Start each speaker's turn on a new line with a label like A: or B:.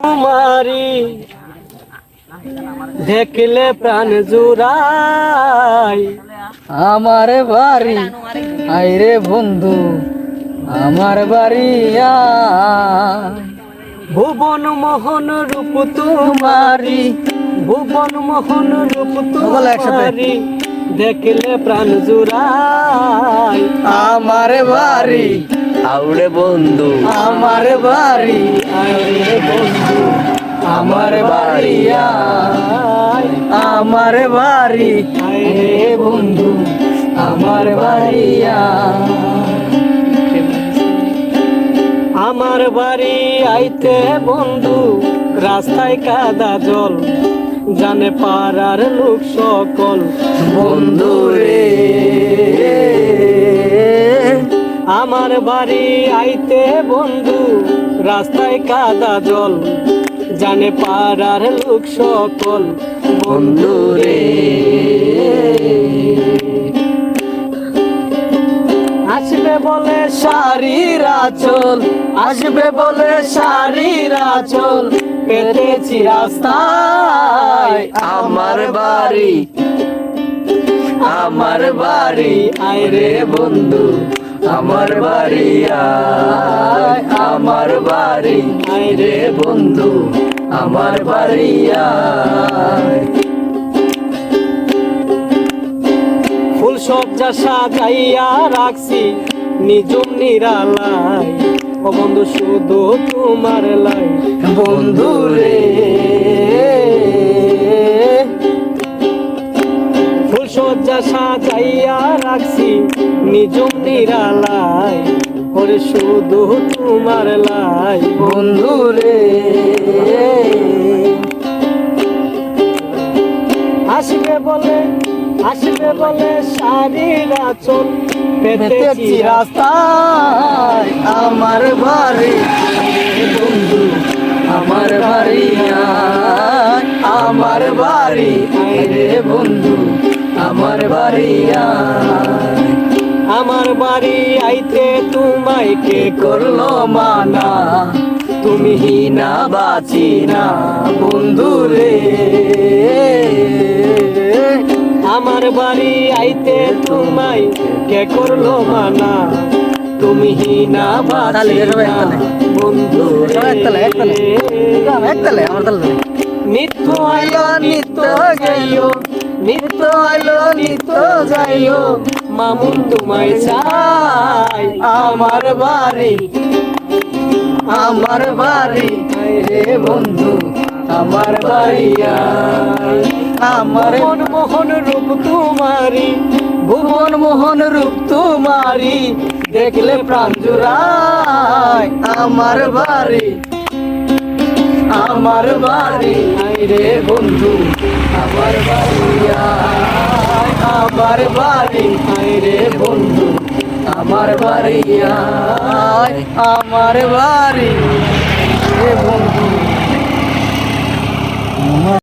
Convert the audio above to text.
A: তোমারি দেখলে প্রাণ জুড়াই।
B: আমার বাড়ি আইরে বন্ধু আমার বাড়ি
A: ভুবন মোহন রূপ তোমারি ভুবন মোহন রূপ। তোমারি দেখলে প্রাণ জুড়াই।
B: আমার বাড়ি
C: আউড়ে বন্ধু।
B: আমার বাড়ি বন্ধু। আমার বাড়ি আমার বাড়ি বন্ধু। আমার বাড়ি
A: আমার বাড়ি আইতে বন্ধু, রাস্তায় কাদা জল, জানে পাড়ার লোক সকল
B: বন্ধু রে।
A: আমার বাড়ি আইতে বন্ধু, রাস্তায় কাদা জল, জানে পাড়ার লোক সকল
B: বন্ধু রে।
A: আসবে বলে
B: শাড়ির আচল, আসবে বলে শাড়ির আচল, পেতেছি রাস্তায় আমার বাড়ি আমার বাড়ি, আয় আইরে বন্ধু। আমার বাড়ি আমার বাড়ি আইরে বন্ধু, আমার বাড়ি আয়।
A: ফুল সজ্জা সাজাইয়া রাখছি, নিজম নিরালাই ও বন্ধু, শুধু তোমার লাই।
B: বন্ধু রে।
A: ফুল সজ্জা সাজাইয়া রাখছি নিজম নিরালাই ওরে শুধু তোমার লাই।
B: বন্ধু রে,
A: আসবে বলে আসবে বলে শাড়ির আচল,
B: পেতেছি রাস্তায় আমার বাড়ি। বন্ধু, আমার বাড়ি আমার বাড়ি। রে বন্ধু, আমার বাড়ি।
A: আমার বাড়ি আইতে তোমায় কে
B: করল মানা? তুমি না বাঁচি না বন্ধু রে।
A: আমার বাড়ি আইতে তোমায় কে করল মানা? তুমি না
B: একতালে।
A: বন্ধু
B: সবাই একতালে, একতালে। একতালে আমার তালে
A: নিত্য
B: আইলো নিত্য গেলো নিত্য আইলো নিত্য যাইলো
A: মামুন তোমায় চাই,
B: আমার বাড়ি আমার বাড়ি রে বন্ধু, আমার বাড়ি আয়। আমার
A: মন মোহন রূপ তোমারি
B: ভুবন মোহন রূপ তোমারি দেখলে প্রাণ জুড়ায় আমার বাড়ি আমার বাড়ি রে বন্ধু, আমার বাড়ি আয়। আমার বাড়ি রে বন্ধু আমার বাড়ি। আমার বাড়ি রে বন্ধু